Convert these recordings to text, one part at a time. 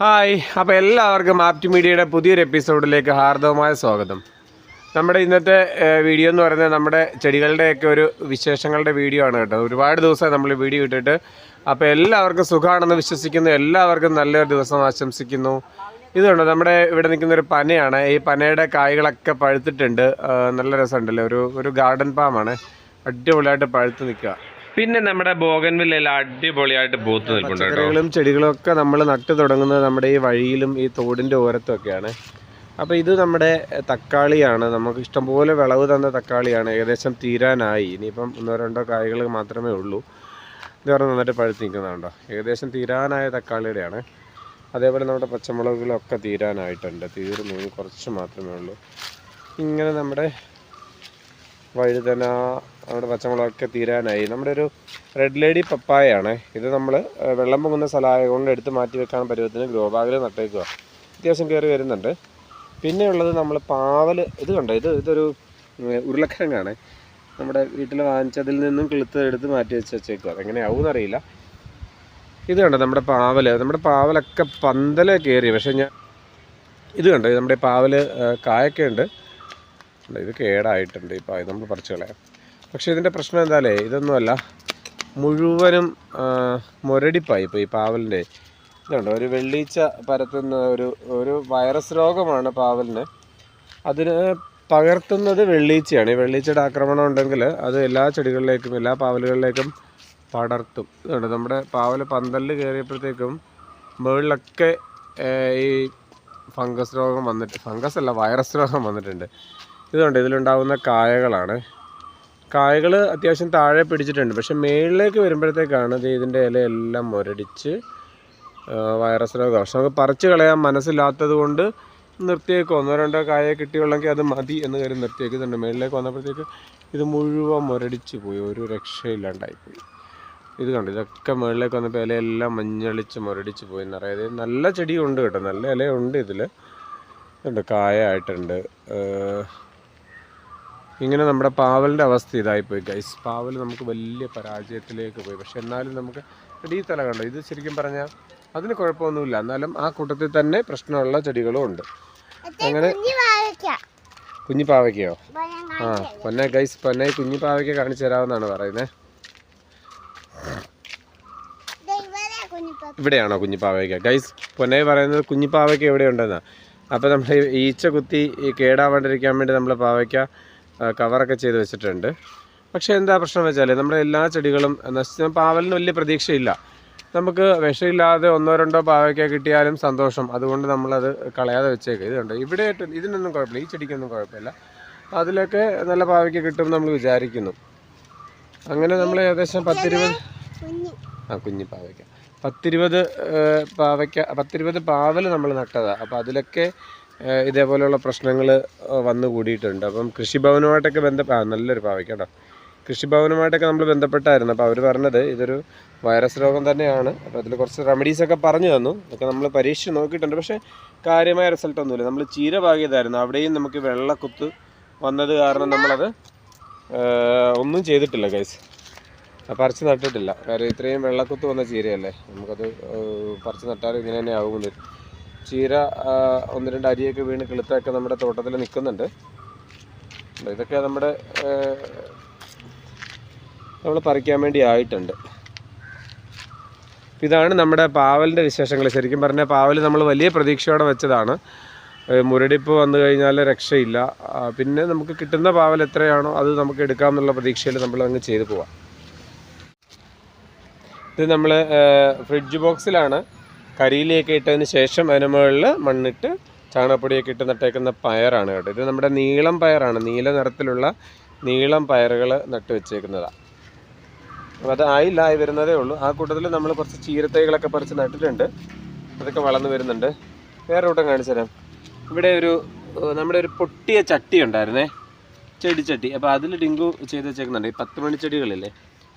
Hi അപ്പോൾ എല്ലാവർക്കും apt മീഡിയയുടെ പുതിയൊരു എപ്പിസോഡിലേക്ക് ഹാർദവമായ സ്വാഗതം. നമ്മുടെ ഇന്നത്തെ വീഡിയോ എന്ന് പറയുന്നത് നമ്മുടെ ചെടികളുടെയൊക്കെ ഒരു വിശേഷങ്ങളുടെ വീഡിയോ ആണ് കേട്ടോ. ഒരുപാട് ദിവസമായി നമ്മൾ വീഡിയോ ഇട്ടിട്ട് അപ്പോൾ എല്ലാവർക്കും സുഖമാണെന്ന് വിശ്വസിക്കുന്നു. എല്ലാവർക്കും നല്ലൊരു ദിവസം ആശംസിക്കുന്നു. ഇതുണ്ട് നമ്മുടെ ഇവിടെ നിൽക്കുന്ന ഒരു പനയാണ്. ഈ പനയുടെ കായ്കളൊക്കെ പഴുത്തിട്ടുണ്ട്. നല്ല രസമുണ്ടല്ലേ? ഒരു ഒരു ഗാർഡൻ പാമാണ് അടിപൊളിയായിട്ട് പഴുത്ത് നിൽക്കുക. പിന്നെ നമ്മുടെ ബോഗൻവില്ല അടിപൊളിയായിട്ട് പൂത്ത് നിൽക്കുന്നുണ്ട് ചെടികളും ഒക്കെ നമ്മൾ നട്ടു തുടങ്ങുന്നത് നമ്മുടെ ഈ വഴിയിലും ഈ തോടിന്റെ ഓരത്തും ഒക്കെയാണ് അപ്പോൾ ഇത് നമ്മുടെ തക്കാളിയാണ്. നമുക്ക് ഇഷ്ടംപോലെ വിളവ് തന്ന തക്കാളിയാണ്. ഏകദേശം തീരാനായി. ഇനിയിപ്പം ഒന്നോ രണ്ടോ കായ്കൾ മാത്രമേ ഉള്ളൂ. ഇത് പറഞ്ഞാൽ നന്നായിട്ട് പഴുത്ത് നിൽക്കുന്നതുണ്ടോ ഏകദേശം തീരാനായ തക്കാളിയുടെയാണ്. അതേപോലെ നമ്മുടെ പച്ചമുളകുകളൊക്കെ തീരാനായിട്ടുണ്ട്. തീർന്നു കുറച്ച് മാത്രമേ ഉള്ളൂ. ഇങ്ങനെ നമ്മുടെ വഴുതന നമ്മുടെ പച്ചമുളകൊക്കെ തീരാനായി. നമ്മുടെ ഒരു റെഡ് ലേഡി പപ്പായയാണ്. ഇത് നമ്മൾ വെള്ളം പൊങ്ങുന്ന സ്ഥലമായതുകൊണ്ട് എടുത്ത് മാറ്റി വെക്കാൻ പരുവത്തിന് ഗ്രോ ബാഗിൽ നട്ടേക്കുക അത്യാവശ്യം കയറി വരുന്നുണ്ട്. പിന്നെ ഉള്ളത് നമ്മൾ പാവൽ ഇത് കണ്ടോ? ഇത് ഇതൊരു ഉരുളക്കിഴങ്ങാണ്. നമ്മുടെ വീട്ടിൽ വാങ്ങിച്ചതിൽ നിന്നും കിളുത്ത് എടുത്ത് മാറ്റി വെച്ച് വെച്ചേക്കുക അതെങ്ങനെയാവും എന്നറിയില്ല ഇത് കണ്ടോ? നമ്മുടെ പാവൽ നമ്മുടെ പാവലൊക്കെ പന്തലേ കയറി. പക്ഷേ ഞാൻ ഇത് കണ്ടോ? നമ്മുടെ പാവൽ കായൊക്കെ ഉണ്ട്. ഉണ്ട്. ഇത് കേടായിട്ടുണ്ട് ഇപ്പോൾ നമ്മൾ പറിച്ചു കളയാം. പക്ഷേ ഇതിന്റെ പ്രശ്നം എന്താലേ ഇതൊന്നുമല്ല മുഴുവനും മുരടിപ്പായി ഇപ്പോൾ ഈ പാവലിന്റെ ഇതുണ്ട് ഒരു വെള്ളീച്ച പരത്തുന്ന ഒരു ഒരു വൈറസ് രോഗമാണ് പാവലിന്. അതിന് പകർത്തുന്നത് വെള്ളീച്ചയാണ്. ഈ വെള്ളീച്ചയുടെ ആക്രമണം ഉണ്ടെങ്കിൽ അത് എല്ലാ ചെടികളിലേക്കും എല്ലാ പാവലുകളിലേക്കും പടർത്തും. ഇതുണ്ട് നമ്മുടെ പാവൽ പന്തലിൽ കയറിയപ്പോഴത്തേക്കും മുകളിലൊക്കെ ഈ ഫംഗസ് രോഗം വന്നിട്ട് ഫംഗസ് അല്ല വൈറസ് രോഗം വന്നിട്ടുണ്ട്. ഇതുണ്ട് ഇതിലുണ്ടാകുന്ന കായകളാണ്. കായകൾ അത്യാവശ്യം താഴെ പിടിച്ചിട്ടുണ്ട്. പക്ഷെ മേളിലേക്ക് വരുമ്പോഴത്തേക്കാണ് ഇത് ഇതിന്റെ ഇലയെല്ലാം മുരടിച്ച് വൈറസ് രോഗം പക്ഷെ നമുക്ക് പറിച്ച് കളയാൻ മനസ്സില്ലാത്തത് കൊണ്ട് നിർത്തിയേക്കും. ഒന്നോ രണ്ടോ കായ കിട്ടിയുള്ളെങ്കിൽ അത് മതി എന്ന് കരുതി നിർത്തിയേക്കുന്നുണ്ട്. മേളിലേക്ക് വന്നപ്പോഴത്തേക്ക് ഇത് മുഴുവൻ മുരടിച്ച് പോയി. ഒരു രക്ഷയില്ലാണ്ടായിപ്പോയി ഇത് കണ്ടു ഇതൊക്കെ മുകളിലേക്ക് വന്നപ്പോൾ ഇലയെല്ലാം മഞ്ഞളിച്ച് മുരടിച്ച് പോയി എന്നറിയാതെ നല്ല ചെടിയുണ്ട് കേട്ടോ. നല്ല ഇലയുണ്ട് ഇതിൽ ഉണ്ട് കായായിട്ടുണ്ട് ഏഹ് ഇങ്ങനെ നമ്മുടെ പാവലിന്റെ അവസ്ഥ ഇതായിപ്പോയി ഗൈസ് പാവൽ നമുക്ക് വലിയ പരാജയത്തിലേക്ക് പോയി. പക്ഷെ എന്നാലും നമുക്ക് എടീ തല കണ്ടോ? ഇത് ശരിക്കും പറഞ്ഞാൽ അതിന് കുഴപ്പമൊന്നുമില്ല. എന്നാലും ആ കൂട്ടത്തിൽ തന്നെ പ്രശ്നമുള്ള ചെടികളും ഉണ്ട്. അങ്ങനെ കുഞ്ഞി പാവയ്ക്കയോ? ആ പൊന്നെ ഗൈസ് പൊന്നെ കുഞ്ഞി പാവയ്ക്ക കാണിച്ചു തരാമെന്നാണ് പറയുന്നത് ഇവിടെയാണോ കുഞ്ഞിപ്പാവയ്ക്ക ഗൈസ് പൊന്നെ പറയുന്നത് കുഞ്ഞിപ്പാവയ്ക്ക എവിടെ ഉണ്ടെന്നാ അപ്പോൾ നമ്മൾ ഈച്ച കുത്തി കേടാവാണ്ടിരിക്കാൻ വേണ്ടി നമ്മൾ പാവയ്ക്ക കവറൊക്കെ ചെയ്ത് വെച്ചിട്ടുണ്ട്. പക്ഷേ എന്താ പ്രശ്നം വെച്ചാൽ നമ്മുടെ എല്ലാ ചെടികളും നശിച്ച പാവലിന് വലിയ പ്രതീക്ഷയില്ല. നമുക്ക് വിഷമില്ലാതെ ഒന്നോ രണ്ടോ പാവയ്ക്ക കിട്ടിയാലും സന്തോഷം. അതുകൊണ്ട് നമ്മളത് കളയാതെ വെച്ചേക്കുക ഇതുണ്ട് ഇവിടെ ഇതിനൊന്നും കുഴപ്പമില്ല. ഈ ചെടിക്കൊന്നും കുഴപ്പമില്ല. അതിലൊക്കെ നല്ല പാവയ്ക്ക കിട്ടും നമ്മൾ വിചാരിക്കുന്നു. അങ്ങനെ നമ്മൾ ഏകദേശം പത്തിരുപത് ആ കുഞ്ഞി പാവയ്ക്ക. പത്തിരുപത് പാവയ്ക്ക പത്തിരുപത് പാവൽ നമ്മൾ നട്ടതാണ് അപ്പോൾ അതിലൊക്കെ ഇതേപോലെയുള്ള പ്രശ്നങ്ങൾ വന്നു കൂടിയിട്ടുണ്ട്. അപ്പം കൃഷിഭവനുമായിട്ടൊക്കെ ബന്ധപ്പെ ആ നല്ലൊരു പാവയ്ക്ക് കേട്ടോ. കൃഷിഭവനുമായിട്ടൊക്കെ നമ്മൾ ബന്ധപ്പെട്ടായിരുന്നു. അപ്പോൾ അവർ പറഞ്ഞത് ഇതൊരു വൈറസ് രോഗം തന്നെയാണ്. അപ്പോൾ അതിൽ കുറച്ച് റെമഡീസൊക്കെ പറഞ്ഞു തന്നു. അതൊക്കെ നമ്മൾ പരീക്ഷിച്ച് നോക്കിയിട്ടുണ്ട്. പക്ഷേ കാര്യമായ റിസൾട്ടൊന്നുമില്ല നമ്മൾ ചീര പാകിയതായിരുന്നു. അവിടെയും നമുക്ക് വെള്ളക്കുത്ത് വന്നത് കാരണം നമ്മളത് ഒന്നും ചെയ്തിട്ടില്ല ഗൈസ് പറിച്ച് നട്ടിട്ടില്ല. കാര്യം ഇത്രയും വെള്ളക്കുത്ത് വന്ന ചീരയല്ലേ? നമുക്കത് പറിച്ച് നട്ടാലും ഇങ്ങനെ തന്നെ ആകുന്നത് ചീര ഒന്ന് രണ്ട് അരിയൊക്കെ വീണ് കിളുത്തൊക്കെ നമ്മുടെ തോട്ടത്തിൽ നിൽക്കുന്നുണ്ട്. ഇതൊക്കെ നമ്മുടെ നമ്മൾ പറിക്കാൻ വേണ്ടി ആയിട്ടുണ്ട്. ഇതാണ് നമ്മുടെ പാവലിന്റെ വിശേഷങ്ങൾ. ശരിക്കും പറഞ്ഞാൽ പാവൽ നമ്മൾ വലിയ പ്രതീക്ഷയോടെ വെച്ചതാണ്. മുരടിപ്പ് വന്നു കഴിഞ്ഞാൽ രക്ഷയില്ല. പിന്നെ നമുക്ക് കിട്ടുന്ന പാവൽ എത്രയാണോ അത് നമുക്ക് എടുക്കാമെന്നുള്ള പ്രതീക്ഷയിൽ നമ്മൾ അങ്ങ് ചെയ്തു പോവാം. ഇത് നമ്മൾ ഫ്രിഡ്ജ് ബോക്സിലാണ്. കരിയിലയൊക്കെ ഇട്ടതിന് ശേഷം അതിന് മുകളിൽ മണ്ണിട്ട് ചാണകപ്പൊടിയൊക്കെ ഇട്ട് നട്ടേക്കുന്ന പയറാണ് കേട്ടോ. ഇത് നമ്മുടെ നീളം പയറാണ്. നീല നിറത്തിലുള്ള നീളം പയറുകൾ നട്ട് വെച്ചേക്കുന്നതാണ് അപ്പോൾ അത് ആയില്ല ആയി വരുന്നതേ ഉള്ളൂ. ആ കൂട്ടത്തിൽ നമ്മൾ കുറച്ച് ചീരത്തൈകളൊക്കെ പറിച്ച് നട്ടിട്ടുണ്ട്. അതൊക്കെ വളർന്നു വരുന്നുണ്ട്. വേറെ കൂട്ടം കാണിച്ചു തരാം. ഇവിടെ ഒരു നമ്മുടെ ഒരു പൊട്ടിയ ചട്ടി ഉണ്ടായിരുന്നേ. ചെടിച്ചട്ടി അപ്പോൾ അതിൽ ഡിങ്കു ചെയ്ത് വെച്ചേക്കുന്നുണ്ട്. ഈ പത്ത് മണിച്ചെടികളില്ലേ?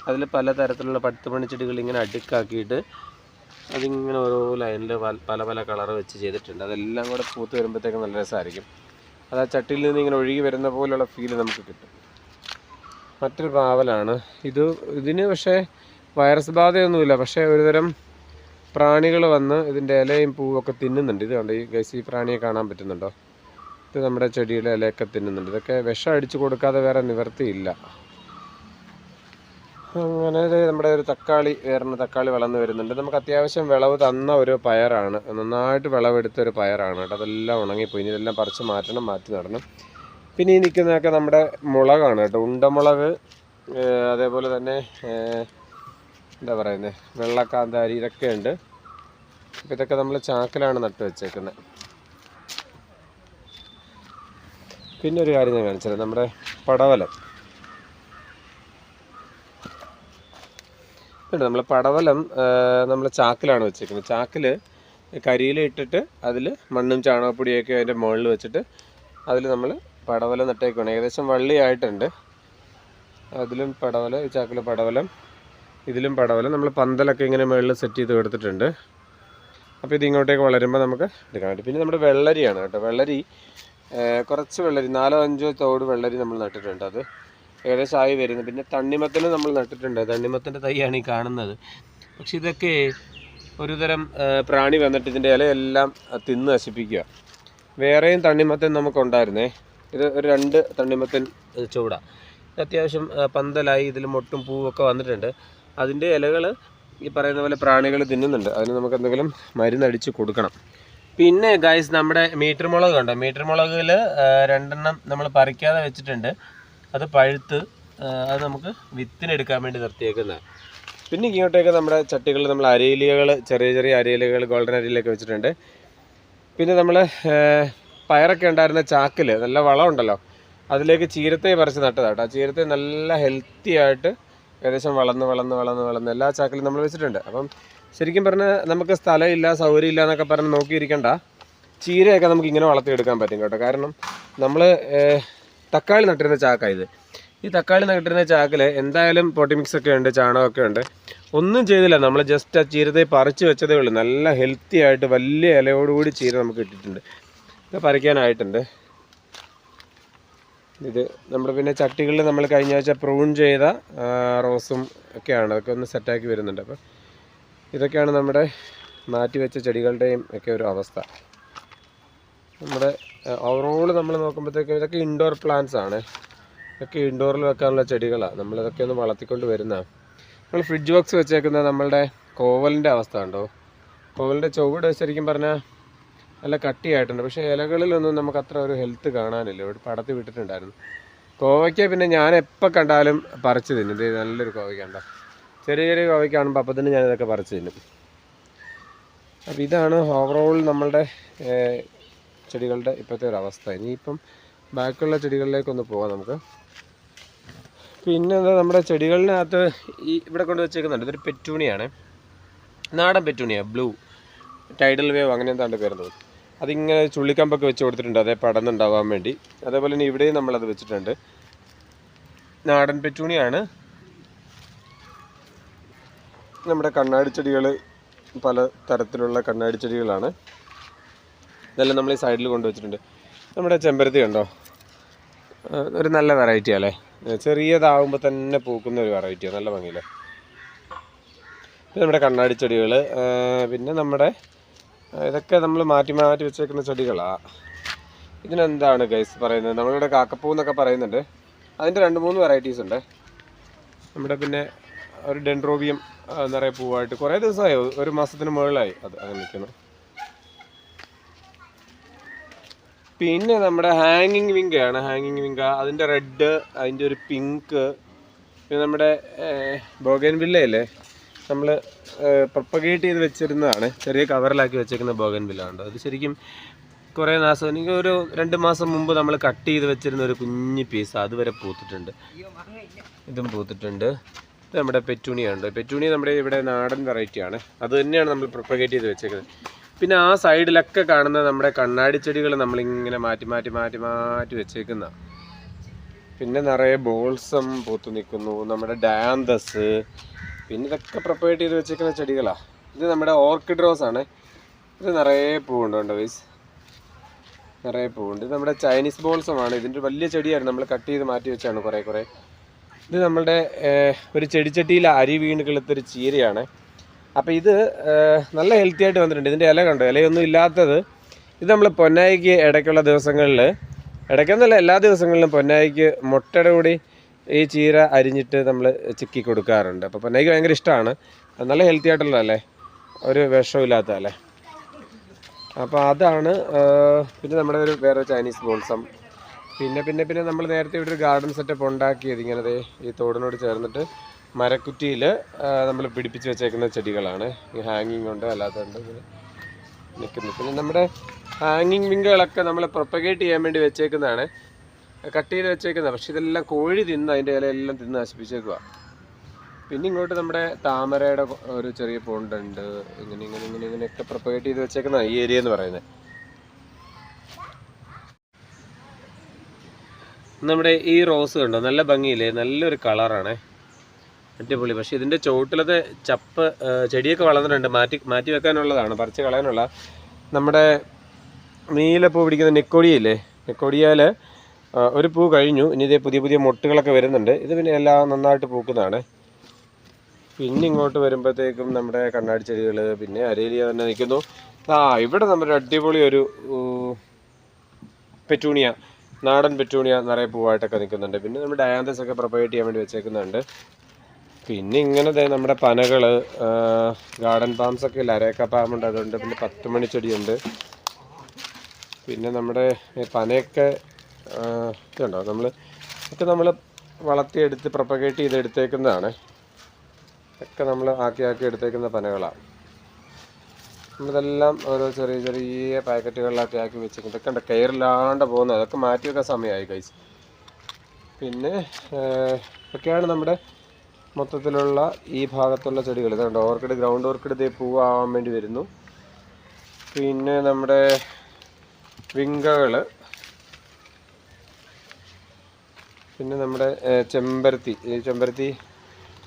അതിൽ പല തരത്തിലുള്ള പത്ത് മണിച്ചെടികൾ ചെടികൾ ഇങ്ങനെ അടുക്കാക്കിയിട്ട് അതിങ്ങനെ ഓരോ ലൈനിൽ പല പല കളർ വെച്ച് ചെയ്തിട്ടുണ്ട്. അതെല്ലാം കൂടെ പൂത്ത് വരുമ്പോഴത്തേക്കും നല്ല രസമായിരിക്കും. അത് ആ ചട്ടിയിൽ നിന്ന് ഇങ്ങനെ ഒഴുകി വരുന്ന പോലുള്ള ഫീൽ നമുക്ക് കിട്ടും. മറ്റൊരു പാവലാണ്. ഇത് ഇതിന് പക്ഷേ വൈറസ് ബാധയൊന്നുമില്ല. പക്ഷേ ഒരുതരം പ്രാണികൾ വന്ന് ഇതിന്റെ ഇലയും പൂവൊക്കെ തിന്നുന്നുണ്ട്. ഇത് കണ്ടോ? ഈ ഗൈസ് ഈ പ്രാണിയെ കാണാൻ പറ്റുന്നുണ്ടോ? ഇത് നമ്മുടെ ചെടിയുടെ ഇലയൊക്കെ തിന്നുന്നുണ്ട്. ഇതൊക്കെ വിഷം അടിച്ചു കൊടുക്കാതെ വേറെ നിവർത്തിയില്ല. അങ്ങനെ നമ്മുടെ ഒരു തക്കാളി വേറെ തക്കാളി വളർന്നു വരുന്നുണ്ട്. നമുക്ക് അത്യാവശ്യം വിളവ് തന്ന ഒരു പയറാണ്. നന്നായിട്ട് വിളവെടുത്ത ഒരു പയറാണ് കേട്ടോ. അതെല്ലാം ഉണങ്ങിപ്പോയി. ഇനി ഇതെല്ലാം പറിച്ച് മാറ്റണം മാറ്റി നടണം. പിന്നെ ഈ നിൽക്കുന്നതൊക്കെ നമ്മുടെ മുളകാണ് കേട്ടോ. ഉണ്ടമുളക് അതേപോലെ തന്നെ എന്താ പറയുന്നത് വെള്ളക്കാന്താരി ഇതൊക്കെ ഉണ്ട്. അപ്പോൾ ഇതൊക്കെ നമ്മൾ ചാക്കിലാണ് നട്ട് വെച്ചേക്കുന്നത് പിന്നെ ഒരു കാര്യം ഞാൻ കാണിച്ചത് നമ്മുടെ പടവലം. ഉണ്ട് നമ്മൾ പടവലം നമ്മൾ ചാക്കിലാണ് വെച്ചേക്കുന്നത്. ചാക്കിൽ കരിയിൽ ഇട്ടിട്ട് അതിൽ മണ്ണും ചാണകപ്പൊടിയൊക്കെ അതിന്റെ മുകളിൽ വെച്ചിട്ട് അതിൽ നമ്മൾ പടവലം നട്ടേക്കാണ് ഏകദേശം വള്ളിയായിട്ടുണ്ട്. അതിലും പടവല ഈ ചാക്കിൽ പടവലം ഇതിലും പടവലം. നമ്മൾ പന്തലൊക്കെ ഇങ്ങനെ മുകളിൽ സെറ്റ് ചെയ്ത് കൊടുത്തിട്ടുണ്ട്. അപ്പോൾ ഇത് ഇങ്ങോട്ടേക്ക് വളരുമ്പോൾ നമുക്ക് എടുക്കാൻ പറ്റും. പിന്നെ നമ്മുടെ വെള്ളരിയാണ് കേട്ടോ. വെള്ളരി കുറച്ച് വെള്ളരി നാലോ അഞ്ചോ തോട് വെള്ളരി നമ്മൾ നട്ടിട്ടുണ്ട് അത്. ഏകദേശം ആയി വരുന്നത് പിന്നെ തണ്ണിമത്തന് നമ്മൾ നട്ടിട്ടുണ്ട്. തണ്ണിമത്തന്റെ തൈയാണ് ഈ കാണുന്നത്. പക്ഷെ ഇതൊക്കെ ഒരുതരം തരം പ്രാണി വന്നിട്ട് ഇതിന്റെ ഇലയെല്ലാം തിന്ന് നശിപ്പിക്കുക. വേറെയും തണ്ണിമത്തൻ നമുക്കുണ്ടായിരുന്നേ. ഇത് ഒരു രണ്ട് തണ്ണിമത്തൻ ചൂട അത്യാവശ്യം പന്തലായി ഇതിൽ മൊട്ടും പൂവൊക്കെ വന്നിട്ടുണ്ട്. അതിന്റെ ഇലകൾ ഈ പറയുന്ന പോലെ പ്രാണികൾ തിന്നുന്നുണ്ട്. അതിന് നമുക്ക് എന്തെങ്കിലും മരുന്നടിച്ച് കൊടുക്കണം. പിന്നെ ഗൈസ് നമ്മുടെ മീറ്റർ മുളക് കണ്ടോ? മീറ്റർ മുളകിൽ രണ്ടെണ്ണം നമ്മൾ പറിക്കാതെ വെച്ചിട്ടുണ്ട്. അത് പഴുത്ത് അത് നമുക്ക് വിത്തിനെടുക്കാൻ വേണ്ടി നിർത്തിയേക്കുന്നതാണ് പിന്നെ ഇങ്ങോട്ടേക്ക് നമ്മുടെ ചട്ടികളിൽ നമ്മൾ അരയിലകൾ ചെറിയ ചെറിയ അരയിലകൾ ഗോൾഡൻ അരയിലൊക്കെ വെച്ചിട്ടുണ്ട്. പിന്നെ നമ്മൾ പയറൊക്കെ ഉണ്ടായിരുന്ന ചാക്കിൽ നല്ല വളമുണ്ടല്ലോ അതിലേക്ക് ചീരത്തെ പറിച്ച് നട്ടതാട്ടോ ആ ചീരത്തെ നല്ല ഹെൽത്തി ആയിട്ട് ഏകദേശം വളർന്ന് വളർന്ന് വളർന്ന് വളർന്ന് എല്ലാ ചാക്കിലും നമ്മൾ വെച്ചിട്ടുണ്ട്. അപ്പം ശരിക്കും പറഞ്ഞാൽ നമുക്ക് സ്ഥലമില്ല സൗകര്യമില്ല എന്നൊക്കെ പറഞ്ഞ് നോക്കിയിരിക്കണ്ട. ചീരയൊക്കെ നമുക്ക് ഇങ്ങനെ വളർത്തിയെടുക്കാൻ പറ്റും കേട്ടോ. കാരണം നമ്മൾ തക്കാളി നട്ടിരുന്ന ചാക്കാണ് ഇത്. ഈ തക്കാളി നട്ടിരുന്ന ചാക്കിൽ എന്തായാലും പൊട്ടിമിക്സ് ഒക്കെ ഉണ്ട് ചാണകമൊക്കെ ഉണ്ട്. ഒന്നും ചെയ്തില്ല. നമ്മൾ ജസ്റ്റ് ആ ചീരത്തെ പറിച്ച് വെച്ചതേ ഉള്ളൂ. നല്ല ഹെൽത്തി ആയിട്ട് വലിയ ഇലയോടുകൂടി ചീര നമുക്ക് ഇട്ടിട്ടുണ്ട് ഇത് പറിക്കാനായിട്ടുണ്ട്. ഇത് നമ്മൾ പിന്നെ ചട്ടികളിൽ നമ്മൾ കഴിഞ്ഞ ആഴ്ച പ്രൂൺ ചെയ്ത റോസും ഒക്കെയാണ്. അതൊക്കെ ഒന്ന് സെറ്റാക്കി വരുന്നുണ്ട്. അപ്പം ഇതൊക്കെയാണ് നമ്മുടെ മാറ്റിവെച്ച ചെടികളുടെയും ഒക്കെ ഒരു അവസ്ഥ. നമ്മുടെ ഓവറോൾ നമ്മൾ നോക്കുമ്പോഴത്തേക്കും ഇതൊക്കെ ഇൻഡോർ പ്ലാന്റ്സ് ആണ്. ഇതൊക്കെ ഇൻഡോറിൽ വെക്കാനുള്ള ചെടികളാണ് നമ്മളിതൊക്കെ ഒന്ന് വളർത്തിക്കൊണ്ട് വരുന്നതാണ് നമ്മൾ ഫ്രിഡ്ജ് ബോക്സ് വെച്ചേക്കുന്ന നമ്മളുടെ കോവലിന്റെ അവസ്ഥ ഉണ്ടോ കോവലിന്റെ ചുവട് ശരിക്കും പറഞ്ഞാൽ നല്ല കട്ടിയായിട്ടുണ്ട്. പക്ഷേ ഇലകളിലൊന്നും നമുക്ക് അത്ര ഒരു ഹെൽത്ത് കാണാനില്ല. ഇവിടെ പടത്തി വിട്ടിട്ടുണ്ടായിരുന്നു. കോവയ്ക്ക പിന്നെ ഞാൻ എപ്പോൾ കണ്ടാലും പറിച്ച് തിന്നും. ഇത് നല്ലൊരു കോവയ്ക്ക ഉണ്ടോ ചെറിയ ചെറിയ കോവയ്ക്ക കാണുമ്പോൾ അപ്പം തന്നെ ഞാനിതൊക്കെ പറിച്ച് തിന്നും. അപ്പോൾ ഇതാണ് ഓവറോൾ നമ്മളുടെ ചെടികളുടെ ഇപ്പോഴത്തെ ഒരു അവസ്ഥ. ഇനിയിപ്പം ബാക്കിയുള്ള ചെടികളിലേക്കൊന്ന് പോകാം നമുക്ക്. പിന്നെ എന്താ നമ്മുടെ ചെടികളിനകത്ത് ഈ ഇവിടെ കൊണ്ട് വെച്ചേക്കുന്നുണ്ട്. ഇതൊരു പെറ്റൂണിയാണ്. നാടൻ പെറ്റൂണിയാണ് ബ്ലൂ. ടൈഡൽ വേവ് അങ്ങനെ എന്താണ്ട് പേരുന്നത് അതിങ്ങനെ ചുള്ളിക്കമ്പൊക്കെ വെച്ച് കൊടുത്തിട്ടുണ്ട്. അതേ പടന്നുണ്ടാവാൻ വേണ്ടി. അതേപോലെ തന്നെ ഇവിടെയും നമ്മളത് വെച്ചിട്ടുണ്ട്. നാടൻ പെറ്റൂണിയാണ്. നമ്മുടെ കണ്ണാടി ചെടികൾ പല തരത്തിലുള്ള കണ്ണാടി ചെടികളാണ്. ഇതെല്ലാം നമ്മൾ ഈ സൈഡിൽ കൊണ്ടുവച്ചിട്ടുണ്ട്. നമ്മുടെ ചെമ്പരത്തി കണ്ടോ? ഒരു നല്ല വെറൈറ്റി അല്ലേ? ചെറിയതാവുമ്പോൾ തന്നെ പൂക്കുന്ന ഒരു വെറൈറ്റിയാണ് നല്ല ഭംഗിയില്ലേ? പിന്നെ നമ്മുടെ കണ്ണാടി ചെടികൾ പിന്നെ നമ്മുടെ ഇതൊക്കെ നമ്മൾ മാറ്റി മാറ്റി വെച്ചേക്കുന്ന ചെടികളാണ് ഇതിനെന്താണ് ഗൈസ് പറയുന്നത്? നമ്മളിവിടെ കാക്കപ്പൂ എന്നൊക്കെ പറയുന്നുണ്ട്. അതിന്റെ രണ്ട് മൂന്ന് വെറൈറ്റീസ് ഉണ്ട്. നമ്മുടെ പിന്നെ ഒരു ഡെൻഡ്രോബിയം നിറയെ പൂവായിട്ട് കുറേ ദിവസമായി ഒരു മാസത്തിന് മുകളിലായി അത് അങ്ങനെ നിൽക്കുന്നു. പിന്നെ നമ്മുടെ ഹാങ്ങിങ് വിങ്ക് ആണ് ഹാങ്ങിങ് വിങ്ക അതിന്റെ റെഡ് അതിന്റെ ഒരു പിങ്ക് പിന്നെ നമ്മുടെ ബോഗൻ വില്ലയല്ലേ നമ്മൾ പ്രൊപ്പഗേറ്റ് ചെയ്ത് വെച്ചിരുന്നതാണ്. ചെറിയ കവറിലാക്കി വെച്ചേക്കുന്ന ബോഗൻ വില്ല ഉണ്ട് അത് ശരിക്കും കുറേ മാസം എനിക്ക് ഒരു രണ്ട് മാസം മുമ്പ് നമ്മൾ കട്ട് ചെയ്ത് വെച്ചിരുന്ന ഒരു കുഞ്ഞ് പീസ് അതുവരെ പൂത്തിട്ടുണ്ട്. ഇതും പൂത്തിട്ടുണ്ട്. ഇത് നമ്മുടെ പെറ്റൂണിയുണ്ട് പെറ്റൂണി നമ്മുടെ ഇവിടെ നാടൻ വെറൈറ്റിയാണ് അത് തന്നെയാണ് നമ്മൾ പ്രൊപ്പഗേറ്റ് ചെയ്ത് വെച്ചേക്കുന്നത്. പിന്നെ ആ സൈഡിലൊക്കെ കാണുന്ന നമ്മുടെ കണ്ണാടി ചെടികൾ നമ്മളിങ്ങനെ മാറ്റി മാറ്റി മാറ്റി മാറ്റി വെച്ചേക്കുന്ന. പിന്നെ നിറയെ ബോൾസം പൂത്ത് നിൽക്കുന്നു നമ്മുടെ ഡാന്തസ് പിന്നെ ഇതൊക്കെ പ്രൊപ്പഗേറ്റ് ചെയ്ത് വെച്ചേക്കുന്ന ചെടികളാണ് ഇത് നമ്മുടെ ഓർക്കിഡ് റോസ് ആണ്. ഇത് നിറയെ പൂവുണ്ട് കേട്ടോ വൈസ് നിറയെ പൂവുണ്ട്. ഇത് നമ്മുടെ ചൈനീസ് ബോൾസമാണ് ഇതിന്റെ വലിയ ചെടിയായിരുന്നു. നമ്മൾ കട്ട് ചെയ്ത് മാറ്റി വെച്ചാണ് കുറേ കുറേ. ഇത് നമ്മളുടെ ഒരു ചെടിച്ചട്ടിയിൽ അരി വീണ് കിളുത്തൊരു ചീരയാണ്. അപ്പോൾ ഇത് നല്ല ഹെൽത്തി ആയിട്ട് വന്നിട്ടുണ്ട്. ഇതിന്റെ ഇല കണ്ടോ? ഇലയൊന്നും ഇല്ലാത്തത്. ഇത് നമ്മൾ പൊന്നായിക്ക് ഇടയ്ക്കുള്ള ദിവസങ്ങളിൽ ഇടയ്ക്കൊന്നല്ല എല്ലാ ദിവസങ്ങളിലും പൊന്നായിക്ക് മുട്ടയുടെ കൂടി ഈ ചീര അരിഞ്ഞിട്ട് നമ്മൾ ചിക്കി കൊടുക്കാറുണ്ട്. അപ്പോൾ പൊന്നായിക്ക് ഭയങ്കര ഇഷ്ടമാണ് നല്ല ഹെൽത്തി ആയിട്ടുള്ളതല്ലേ? ഒരു വിഷമില്ലാത്തതല്ലേ? അപ്പോൾ അതാണ് പിന്നെ നമ്മുടെ ഒരു വേറെ ചൈനീസ് ബോൾസം പിന്നെ പിന്നെ പിന്നെ നമ്മൾ നേരത്തെ ഇവിടെ ഒരു ഗാർഡൻ സെറ്റപ്പ് ഉണ്ടാക്കിയത് ഇങ്ങനെ ഈ തോടിനോട് ചേർന്നിട്ട് മരക്കുറ്റിയിൽ നമ്മൾ പിടിപ്പിച്ച് വെച്ചേക്കുന്ന ചെടികളാണ്. ഈ ഹാങ്ങിങ് ഉണ്ട് അല്ലാത്തതുണ്ട് ഇങ്ങനെ നിൽക്കുന്നത് പിന്നെ നമ്മുടെ ഹാങ്ങിങ് വിങ്കുകളൊക്കെ നമ്മൾ പ്രൊപ്പഗേറ്റ് ചെയ്യാൻ വേണ്ടി വെച്ചേക്കുന്നതാണ്. കട്ട് ചെയ്ത് വെച്ചേക്കുന്നത്. പക്ഷെ ഇതെല്ലാം കോഴി തിന്ന് അതിന്റെ ഇലയെല്ലാം തിന്ന് നശിപ്പിച്ചേക്കുക പിന്നെ ഇങ്ങോട്ട് നമ്മുടെ താമരയുടെ ഒരു ചെറിയ പോണ്ടുണ്ട്. ഇങ്ങനെ ഇങ്ങനെ ഇങ്ങനെ ഇങ്ങനെയൊക്കെ പ്രൊപ്പഗേറ്റ് ചെയ്ത് വെച്ചേക്കുന്ന ഈ ഏരിയ എന്ന് പറയുന്നത്. നമ്മുടെ ഈ റോസ് കണ്ടോ? നല്ല ഭംഗിയില്ലേ? നല്ലൊരു കളറാണ്. അടിപൊളി. പക്ഷേ ഇതിന്റെ ചുവട്ടിലത്തെ ചപ്പ് ചെടിയൊക്കെ വളർന്നിട്ടുണ്ട്. മാറ്റി മാറ്റി വെക്കാനുള്ളതാണ് പറിച്ച് കളയാനുള്ള. നമ്മുടെ നീലപ്പൂ പിടിക്കുന്ന നെക്കോടിയല്ലേ നെക്കോടിയാൽ ഒരു പൂ കഴിഞ്ഞു. ഇനി ഇതേ പുതിയ പുതിയ മുട്ടുകളൊക്കെ വരുന്നുണ്ട്. ഇത് പിന്നെ എല്ലാം നന്നായിട്ട് പൂക്കുന്നതാണ്. പിന്നെ ഇങ്ങോട്ട് വരുമ്പോഴത്തേക്കും നമ്മുടെ കണ്ണാടി ചെടികൾ പിന്നെ അരേലിയ തന്നെ നിൽക്കുന്നു. ആ ഇവിടെ നമ്മുടെ അടിപൊളി ഒരു പെറ്റൂണിയ നാടൻ പെറ്റൂണിയ നിറയെ പൂവായിട്ടൊക്കെ നിൽക്കുന്നുണ്ട്. പിന്നെ നമ്മുടെ ഡയാന്തസ് ഒക്കെ പ്രൊപ്പറേറ്റ് ചെയ്യാൻ വേണ്ടി വെച്ചേക്കുന്നുണ്ട്. പിന്നെ ഇങ്ങനെ നമ്മുടെ പനകൾ ഗാർഡൻ പാംസ് ഒക്കെ ഇല്ല? അരേക്ക പാമ്പുണ്ട് അതുണ്ട് പിന്നെ പത്ത് മണി ചെടിയുണ്ട്. പിന്നെ നമ്മുടെ പനയൊക്കെ ഇതുണ്ടോ? നമ്മൾ ഒക്കെ നമ്മൾ വളർത്തിയെടുത്ത് പ്രൊപ്പഗേറ്റ് ചെയ്ത് എടുത്തേക്കുന്നതാണ് ഒക്കെ നമ്മൾ ആക്കി ആക്കി എടുത്തേക്കുന്ന പനകളാണ് നമ്മളിതെല്ലാം ഓരോ ചെറിയ ചെറിയ പാക്കറ്റുകളിലാക്കി ആക്കി വെച്ചിട്ടുണ്ട് ഇതൊക്കെ ഉണ്ട് കെയറില്ലാണ്ട് പോകുന്നത്. അതൊക്കെ മാറ്റി വെക്കാൻ സമയമായി കഴിച്ച് പിന്നെ ഇതൊക്കെയാണ് നമ്മുടെ മൊത്തത്തിലുള്ള ഈ ഭാഗത്തുള്ള ചെടികൾ. ഇതുണ്ട് ഓർക്കിഡ് ഗ്രൗണ്ട് ഓർക്കിഡ് ഇതേ പൂവാവാൻ വേണ്ടി വരുന്നു. പിന്നെ നമ്മുടെ വിങ്കകൾ പിന്നെ നമ്മുടെ ചെമ്പരത്തി. ചെമ്പരത്തി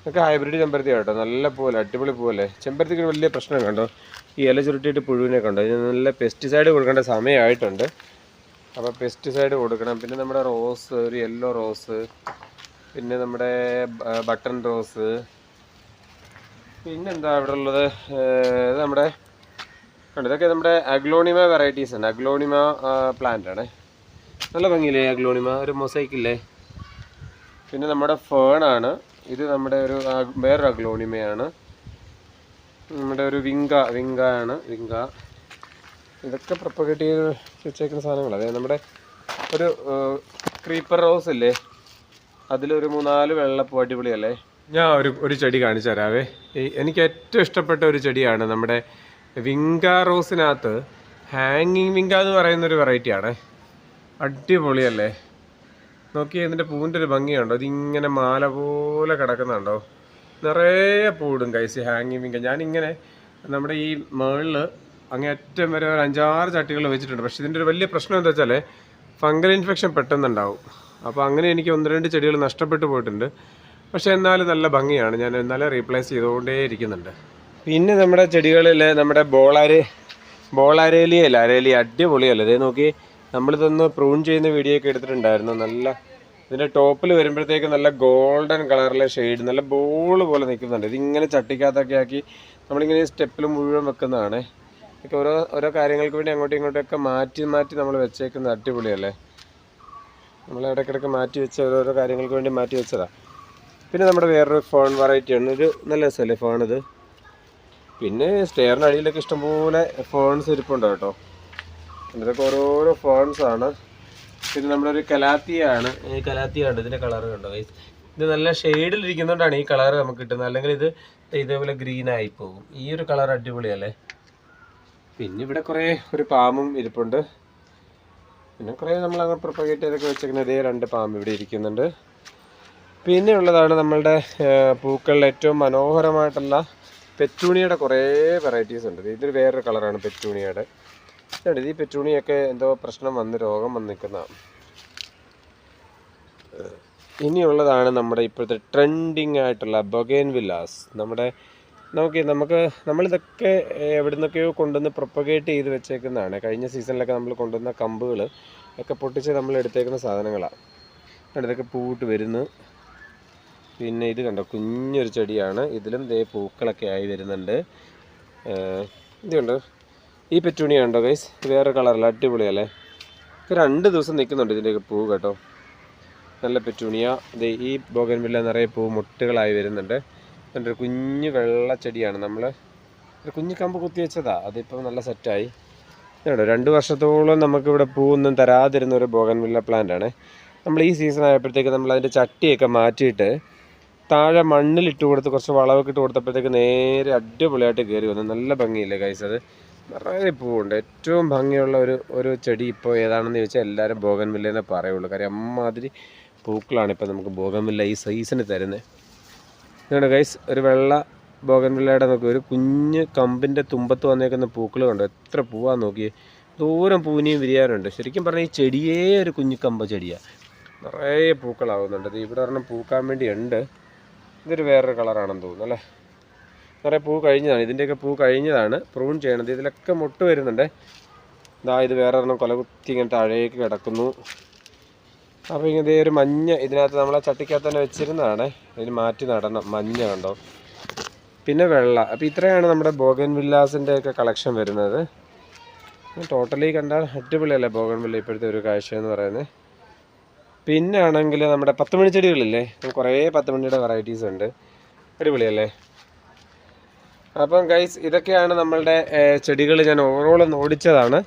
ഒക്കെ ഹൈബ്രിഡ് ചെമ്പരത്തി കേട്ടോ നല്ല പൂവല്ലേ അടിപൊളി പൂവല്ലേ. ചെമ്പരത്തിക്ക് വലിയ പ്രശ്നം കണ്ടോ? ഈ ഇല ചുരുട്ടിയിട്ട് പുഴുവിനെ കണ്ടോ? ഇതിന് നല്ല പെസ്റ്റിസൈഡ് കൊടുക്കേണ്ട സമയമായിട്ടുണ്ട്. അപ്പോൾ പെസ്റ്റിസൈഡ് കൊടുക്കണം. പിന്നെ നമ്മുടെ റോസ് ഒരു യെല്ലോ റോസ് പിന്നെ നമ്മുടെ ബട്ടൺ റോസ്. പിന്നെന്താ ഇവിടെ ഉള്ളത് ഇത് നമ്മുടെ ഇതൊക്കെ നമ്മുടെ അഗ്ലോണിമ വെറൈറ്റീസ് ആണ്. അഗ്ലോണിമ പ്ലാന്റ് ആണ്. നല്ല ഭംഗിയില്ലേ അഗ്ലോണിമ? ഒരു മൊസൈക്കില്ലേ പിന്നെ നമ്മുടെ ഫേൺ ആണ്. ഇത് നമ്മുടെ ഒരു വേറൊരു അഗ്ലോണിമയാണ്. നമ്മുടെ ഒരു വിങ്ക വിങ്ക ആണ് വിങ്ക. ഇതൊക്കെ പ്രൊപ്പഗേറ്റ് ചെയ്ത് വെച്ചേക്കുന്ന സാധനങ്ങൾ അതായത് നമ്മുടെ ഒരു ക്രീപ്പർ റോസ് ഇല്ലേ? അതിലൊരു മൂന്നാൽ വെള്ളപ്പൂ അടിപൊളിയല്ലേ? ഞാൻ ഒരു ഒരു ചെടി കാണിച്ചു തരാവേ. എനിക്ക് ഏറ്റവും ഇഷ്ടപ്പെട്ട ഒരു ചെടിയാണ് നമ്മുടെ വിങ്ക റോസിനകത്ത് ഹാങ്ങിങ് വിങ്ക എന്ന് പറയുന്ന ഒരു വെറൈറ്റിയാണ് അടിപൊളിയല്ലേ? നോക്കി ഇതിന്റെ പൂവിന്റെ ഒരു ഭംഗിയുണ്ടോ ഇതിങ്ങനെ മാല പോലെ കിടക്കുന്നുണ്ടോ? നിറയെ പൂടും കൈസി ഹാങ്ങിങ് വിങ്ക. ഞാനിങ്ങനെ നമ്മുടെ ഈ മേളിൽ അങ്ങേറ്റം വരെ ഒരു അഞ്ചാറ് ചട്ടികൾ വെച്ചിട്ടുണ്ട്. പക്ഷേ ഇതിന്റെ ഒരു വലിയ പ്രശ്നം എന്താ വെച്ചാൽ ഫംഗൽ ഇൻഫെക്ഷൻ പെട്ടെന്നുണ്ടാവും. അപ്പോൾ അങ്ങനെ എനിക്ക് ഒന്ന് രണ്ട് ചെടികൾ നഷ്ടപ്പെട്ടു പോയിട്ടുണ്ട്. പക്ഷേ എന്നാലും നല്ല ഭംഗിയാണ്. ഞാൻ എന്നാലും റീപ്ലേസ് ചെയ്തുകൊണ്ടേ ഇരിക്കുന്നുണ്ട്. പിന്നെ നമ്മുടെ ചെടികളിൽ നമ്മുടെ ബോളാര് ബോളാരേലിയല്ല അരേലി അടിപൊളിയല്ലേ. ഇതേ നോക്കി നമ്മളിതൊന്ന് പ്രൂൺ ചെയ്യുന്ന വീഡിയോ ഒക്കെ എടുത്തിട്ടുണ്ടായിരുന്നു. നല്ല ഇതിന്റെ ടോപ്പിൽ വരുമ്പോഴത്തേക്ക് നല്ല ഗോൾഡൻ കളറിലെ ഷെയ്ഡ് നല്ല ബോൾ പോലെ നിൽക്കുന്നുണ്ട്. ഇതിങ്ങനെ ചട്ടിക്കകത്തൊക്കെ ആക്കി നമ്മളിങ്ങനെ സ്റ്റെപ്പിൽ മുഴുവൻ വെക്കുന്നതാണ്. ഇതൊക്കെ ഓരോ ഓരോ കാര്യങ്ങൾക്ക് വേണ്ടി അങ്ങോട്ടും ഇങ്ങോട്ടൊക്കെ മാറ്റി മാറ്റി നമ്മൾ വെച്ചേക്കുന്നത് അടിപൊളിയല്ലേ? നമ്മൾ ഇടയ്ക്കിടയ്ക്ക് മാറ്റി വെച്ച ഓരോരോ കാര്യങ്ങൾക്ക് വേണ്ടി മാറ്റി വെച്ചതാണ് പിന്നെ നമ്മുടെ വേറൊരു ഫോൺ വെറൈറ്റിയാണ് ഒരു നല്ല രസമല്ലേ ഫോണിത് പിന്നെ സ്റ്റെയറിന്റെ അടിയിലൊക്കെ ഇഷ്ടംപോലെ ഫോൺസ് ഇരിപ്പുണ്ട് കേട്ടോ. ഇതൊക്കെ ഓരോരോ ഫോൺസാണ് പിന്നെ നമ്മുടെ ഒരു കലാത്തിയാണ്. ഈ കലാത്തിയാണ് ഇതിന്റെ കളർ കണ്ടോ? ഇത് നല്ല ഷെയ്ഡിൽ ഇരിക്കുന്നതുകൊണ്ടാണ് ഈ കളർ നമുക്ക് കിട്ടുന്നത്. അല്ലെങ്കിൽ ഇത് ഇതേപോലെ ഗ്രീൻ ആയി പോകും. ഈ ഒരു കളർ അടിപൊളിയല്ലേ? പിന്നെ ഇവിടെ കുറേ ഒരു പാമ്പും ഇരിപ്പുണ്ട്. പിന്നെ കുറേ നമ്മൾ അങ്ങനെ പ്രൊപ്പഗേറ്റ് ചെയ്തൊക്കെ വെച്ചേക്കുന്ന ഇതേ രണ്ട് പാമ്പ് ഇവിടെ ഇരിക്കുന്നുണ്ട്. പിന്നെ ഉള്ളതാണ് നമ്മളുടെ പൂക്കളിൽ ഏറ്റവും മനോഹരമായിട്ടുള്ള പെറ്റൂണിയുടെ കുറേ വെറൈറ്റീസ് ഉണ്ട്. ഇതൊരു വേറൊരു കളറാണ് പെറ്റൂണിയുടെ. ഇത് ഈ പെറ്റൂണിയൊക്കെ എന്തോ പ്രശ്നം വന്ന് രോഗം വന്ന് നിൽക്കുന്നതാണ് ഇനിയുള്ളതാണ് നമ്മുടെ ഇപ്പോഴത്തെ ട്രെൻഡിങ് ആയിട്ടുള്ള ബൊഗേൻ വില്ലാസ് നമ്മുടെ നമുക്ക് നമുക്ക് നമ്മളിതൊക്കെ എവിടെ നിന്നൊക്കെയോ കൊണ്ടുവന്ന് പ്രൊപ്പഗേറ്റ് ചെയ്ത് വെച്ചേക്കുന്നതാണ്. കഴിഞ്ഞ സീസണിലൊക്കെ നമ്മൾ കൊണ്ടുവന്ന കമ്പുകൾ ഒക്കെ പൊട്ടിച്ച് നമ്മൾ എടുത്തേക്കുന്ന സാധനങ്ങളാണ് ഇതൊക്കെ പൂവിട്ട് വരുന്നു. പിന്നെ ഇത് കണ്ടോ കുഞ്ഞൊരു ചെടിയാണ്. ഇതിലും ദേ പൂക്കളൊക്കെ ആയി വരുന്നുണ്ട്. ഇതുണ്ട് ഈ പെറ്റൂണിയ ഉണ്ടോ ഗൈസ് വേറെ കളറല്ല അടിപൊളിയല്ലേ രണ്ട് ദിവസം നിൽക്കുന്നുണ്ട് ഇതിന്റെയൊക്കെ പൂ കേട്ടോ. നല്ല പെറ്റൂണിയ. ഇത് ഈ ബോഗൻവില്ല നിറയെ പൂ മുട്ടുകളായി വരുന്നുണ്ട്. ഒരു കുഞ്ഞു വെള്ള ചെടിയാണ് നമ്മൾ ഒരു കുഞ്ഞു കമ്പ് കുത്തി വെച്ചതാ. അതിപ്പോൾ നല്ല സെറ്റായി. കേട്ടോ രണ്ട് വർഷത്തോളം നമുക്കിവിടെ പൂവൊന്നും തരാതിരുന്ന ഒരു ബോഗൻവില്ല പ്ലാന്റ് ആണ്. നമ്മൾ ഈ സീസൺ ആയപ്പോഴത്തേക്ക് നമ്മൾ അതിന്റെ ചട്ടിയൊക്കെ മാറ്റിയിട്ട് താഴെ മണ്ണിലിട്ട് കൊടുത്ത് കുറച്ച് വളവൊക്കെ ഇട്ട് കൊടുത്തപ്പോഴത്തേക്ക് നേരെ അടിപൊളിയായിട്ട് കയറി വന്നു. നല്ല ഭംഗിയില്ലേ കൈസ് അത്? നിറയെ പൂവുണ്ട്. ഏറ്റവും ഭംഗിയുള്ള ഒരു ഒരു ചെടി ഇപ്പോൾ ഏതാണെന്ന് ചോദിച്ചാൽ എല്ലാവരും ബോഗൻവില്ല എന്നേ പറയുള്ളൂ. കാര്യം അമ്മാതിരി പൂക്കളാണ് ഇപ്പോൾ നമുക്ക് ബോഗൻവില്ല ഈ സീസണിൽ തരുന്നത് ഇതാണ് ഗൈസ് ഒരു വെള്ള ബോഗൻവില്ലയുടെ നോക്കി ഒരു കുഞ്ഞ് കമ്പിന്റെ തുമ്പത്ത് വന്നേക്കുന്ന പൂക്കൾ കണ്ടോ? എത്ര പൂവാന്ന് നോക്കിയേ? ദൂരം പൂനിയും വിരിയാറുണ്ട്. ശരിക്കും പറഞ്ഞാൽ ഈ ചെടിയേ ഒരു കുഞ്ഞു കമ്പ ചെടിയാണ് നിറയെ പൂക്കളാവുന്നുണ്ട്. ഇത് ഇവിടെ ഒരെണ്ണം പൂക്കാൻ വേണ്ടി ഉണ്ട്. ഇതൊരു വേറൊരു കളറാണെന്ന് തോന്നുന്നു അല്ലേ? നിറയെ പൂ കഴിഞ്ഞതാണ്. ഇതിന്റെയൊക്കെ പൂ കഴിഞ്ഞതാണ്. പ്രൂൺ ചെയ്യണത് ഇതിലൊക്കെ മുട്ട് വരുന്നുണ്ട്. ഇതാ ഇത് വേറെ ഒരെണ്ണം കൊലകുത്തി ഇങ്ങനെ താഴേക്ക് കിടക്കുന്നു. അപ്പോൾ ഇങ്ങനെ ഒരു മഞ്ഞ ഇതിനകത്ത് നമ്മളെ ചട്ടിക്കകത്ത് തന്നെ വെച്ചിരുന്നതാണ്. ഇതിന് മാറ്റി നടണം. മഞ്ഞ കണ്ടോ? പിന്നെ വെള്ള. അപ്പോൾ ഇത്രയാണ് നമ്മുടെ ബോഗൻ വില്ലാസിന്റെ ഒക്കെ കളക്ഷൻ വരുന്നത്. ടോട്ടലി കണ്ടാൽ അടിപൊളിയല്ലേ ബോഗൻ വില്ല ഇപ്പോഴത്തെ ഒരു കാഴ്ച എന്ന് പറയുന്നത്. പിന്നെ ആണെങ്കിൽ നമ്മുടെ പത്ത് മണി ചെടികളില്ലേ കുറേ പത്ത് മണിയുടെ വെറൈറ്റീസ് ഉണ്ട്. അടിപൊളിയല്ലേ? അപ്പം ഗൈസ് ഇതൊക്കെയാണ് നമ്മളുടെ ചെടികൾ ഞാൻ ഓവറോൾ ഒന്ന് ഓടിച്ചതാണ്.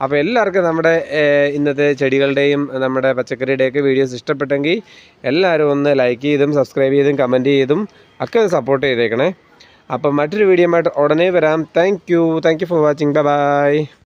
അപ്പോൾ എല്ലാവർക്കും നമ്മുടെ ഇന്നത്തെ ചെടികളുടെയും നമ്മുടെ പച്ചക്കറിയുടെയൊക്കെ വീഡിയോസ് ഇഷ്ടപ്പെട്ടെങ്കിൽ എല്ലാവരും ഒന്ന് ലൈക്ക് ചെയ്തും സബ്സ്ക്രൈബ് ചെയ്തും കമന്റ് ചെയ്തും ഒക്കെ ഒന്ന് സപ്പോർട്ട് ചെയ്തേക്കണേ. അപ്പം മറ്റൊരു വീഡിയോ ആയിട്ട് ഉടനെ വരാം. Thank you thank you for watching bye